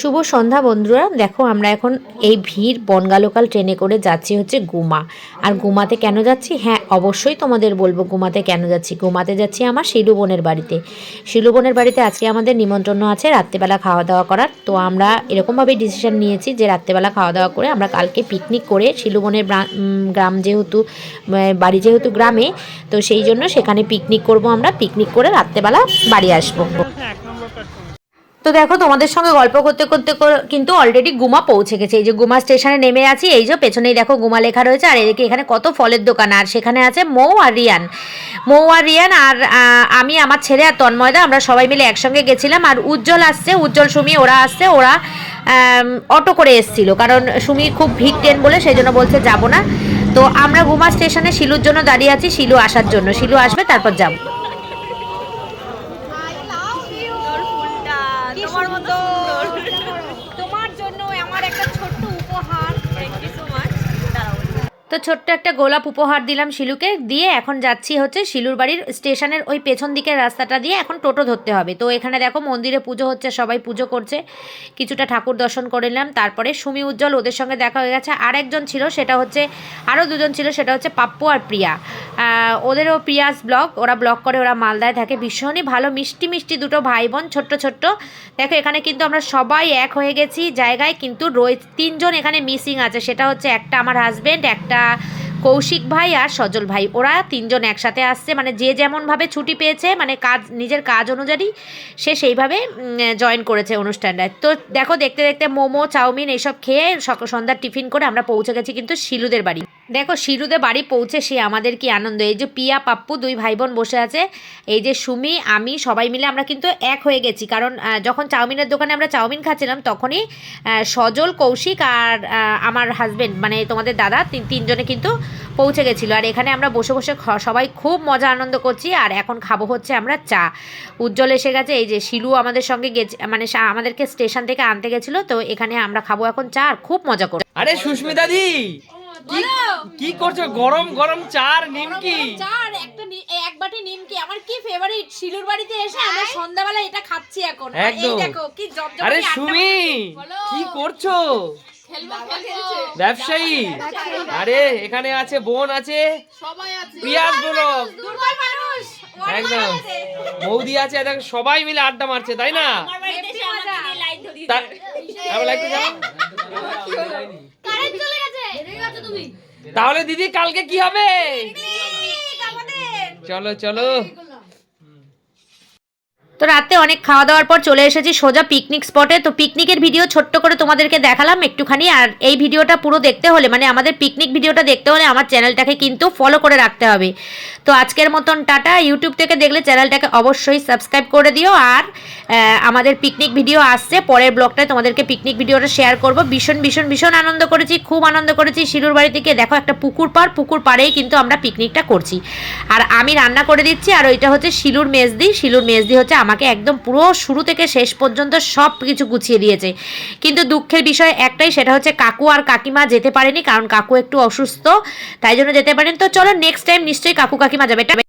শুভ সন্ধ্যা বন্ধুরা। দেখো, আমরা এখন এই ভিড় বনগা লোকাল ট্রেনে করে যাচ্ছি হচ্ছে গুমা। আর গুমাতে কেন যাচ্ছি? হ্যাঁ অবশ্যই তোমাদের বলব গুমাতে কেন যাচ্ছি। গুমাতে যাচ্ছি আমার শিলু বোনের বাড়িতে। শিলু বোনের বাড়িতে আজকে আমাদের নিমন্ত্রণ আছে রাত্রেবেলা খাওয়া দাওয়া করার। তো আমরা এরকমভাবেই ডিসিশন নিয়েছি যে রাত্রেবেলা খাওয়া দাওয়া করে আমরা কালকে পিকনিক করে শিলু বোনের গ্রাম যেহেতু বাড়ি যেহেতু গ্রামে, তো সেই জন্য সেখানে পিকনিক করব আমরা। পিকনিক করে রাত্রেবেলা বাড়ি আসব। তো দেখো, তোমাদের সঙ্গে গল্প করতে করতে কিন্তু অলরেডি গুমা পৌঁছে গেছে। এই যে গুমা স্টেশনে নেমে আছি, এই যে পেছনেই দেখো গুমা লেখা রয়েছে, আর এদিকে এখানে কত ফলের দোকান, আর সেখানে আছে মৌ আর রিয়ান। মৌ আর রিয়ান আর আমি, আমার ছেলে আর তন্ময়দা আমরা সবাই মিলে একসঙ্গে গেছিলাম, আর উজ্জ্বল আসছে, উজ্জ্বল সুমি, ওরা আসছে, ওরা অটো করে এসছিল, কারণ সুমি খুব ভিড় ট্রেন বলে সেই জন্য বলছে যাব না। তো আমরা গুমা স্টেশনে শিলুর জন্য দাঁড়িয়ে আছি, শিলু আসার জন্য। শিলু আসবে, তারপর যাব তোমার মতো তোমার জন্য আমার একটা ছোট্ট উপহার থ্যাংক ইউ সো মাচ দাঁড়াও তো ছোট্ট একটা গোলাপ উপহার দিলাম শিলুকে। দিয়ে এখন যাচ্ছি হচ্ছে শিলুর বাড়ির স্টেশনের ওই পেছন দিকের রাস্তাটা দিয়ে এখন টোটো ধরতে হবে। তো এখানে দেখো মন্দিরে পুজো হচ্ছে, সবাই পুজো করছে। কিছুটা ঠাকুর দর্শন করে নিলাম। তারপরে সুমি উজ্জ্বল ওদের সঙ্গে দেখা হয়ে গেছে। আর একজন ছিল, সেটা হচ্ছে, আরও দুজন ছিল, সেটা হচ্ছে পাপ্পু আর প্রিয়া। ওদেরও প্রিয়াস ব্লগ ওরা ব্লগ করে ওরা মালদায় থাকে। ভীষণই ভালো, মিষ্টি মিষ্টি দুটো ভাই বোন, ছোট্ট ছোট্ট। দেখো, এখানে কিন্তু আমরা সবাই এক হয়ে গেছি জায়গায়, কিন্তু রয়ে তিনজন এখানে মিসিং আছে। সেটা হচ্ছে একটা আমার হাজব্যান্ড একটা কৌশিক ভাই আর সজল ভাই। ওরা তিনজন একসাথে আসছে মানে যে যেমনভাবে ছুটি পেয়েছে মানে কাজ, নিজের কাজ অনুযায়ী সে সেইভাবে জয়েন করেছে অনুষ্ঠানটায়। তো দেখো, দেখতে দেখতে মোমো, চাউমিন, এইসব খেয়ে সন্ধ্যার টিফিন করে আমরা পৌঁছে গেছি কিন্তু শিলুদের বাড়ি। দেখো শিলুদের বাড়ি পৌঁছে সে আমাদের কি আনন্দ। এই যে পিয়া, পাপ্পু দুই ভাই বোন বসে আছে, এই যে সুমি, আমি সবাই মিলে আমরা কিন্তু এক হয়ে গেছি। কারণ যখন চাউমিনের দোকানে আমরা চাউমিন খাচ্ছিলাম, তখনই সজল, কৌশিক আর আমার হাজবেন্ড মানে তোমাদের দাদা, তিন, তিনজনে কিন্তু পৌঁছে গেছিল। আর এখানে আমরা বসে বসে সবাই খুব মজা আনন্দ করছি। আর এখন খাব হচ্ছে আমরা চা। উজ্জ্বল এসে গেছে, এই যে শিলু আমাদের সঙ্গে গেছে মানে আমাদেরকে স্টেশন থেকে আনতে গেছিল, তো এখানে আমরা খাব এখন চা আর খুব মজা করব। আরে সুস্মিতা দি! কি করছ? গরম গরম চার নিমকি। চার একটা এক বাটি নিমকি। আমার কি ফেভারিট শিলুর বাড়িতে এসে আমরা সন্ধ্যাবেলা এটা খাচ্ছি এখন। এই একদম। দেখো কি জবজব আরে সুমি কি করছ? ব্যবসায়ী। আরে এখানে আছে বোন আছে। পিয়াজ বলো একদম। বৌদি আছে দেখো সবাই মিলে আড্ডা মারছে তাই না? হেব্বি মজা। তা- তাহলে দিদি কালকে কি হবে? চলো চলো। তো রাতে অনেক খাওয়া দাওয়ার পর চলে এসেছি সোজা পিকনিক স্পটে তো পিকনিকের ভিডিও ছোট্ট করে তোমাদেরকে দেখালাম একটুখানি। আর এই ভিডিওটা পুরো দেখতে হলে মানে আমাদের পিকনিক ভিডিওটা দেখতে হলে আমার চ্যানেলটাকে কিন্তু ফলো করে রাখতে হবে। তো আজকের মতন টাটা। ইউটিউব থেকে দেখলে চ্যানেলটাকে অবশ্যই সাবস্ক্রাইব করে দিও। আর আমাদের পিকনিক ভিডিও আসছে। পরের ব্লগটায় তোমাদেরকে পিকনিক ভিডিওটা শেয়ার করব। ভীষণ ভীষণ ভীষণ আনন্দ করেছি, খুব আনন্দ করেছি। শিলুর বাড়ি থেকে দেখো একটা পুকুর পার পুকুর পাড়েই কিন্তু আমরা পিকনিকটা করছি। আর আমি রান্না করে দিচ্ছি। আর ওইটা হচ্ছে শিলুর মেজদি। শিলুর মেজদি হচ্ছে আমাকে একদম পুরো শুরু থেকে শেষ পর্যন্ত সব কিছু গুছিয়ে দিয়েছে। কিন্তু দুঃখের বিষয় একটাই, সেটা হচ্ছে কাকু আর কাকিমা যেতে পারেনি, কারণ কাকু একটু অসুস্থ, তাই জন্য যেতে পারেন। তো চলো নেক্সট টাইম নিশ্চয়ই কাকু কাকিমা যাবে।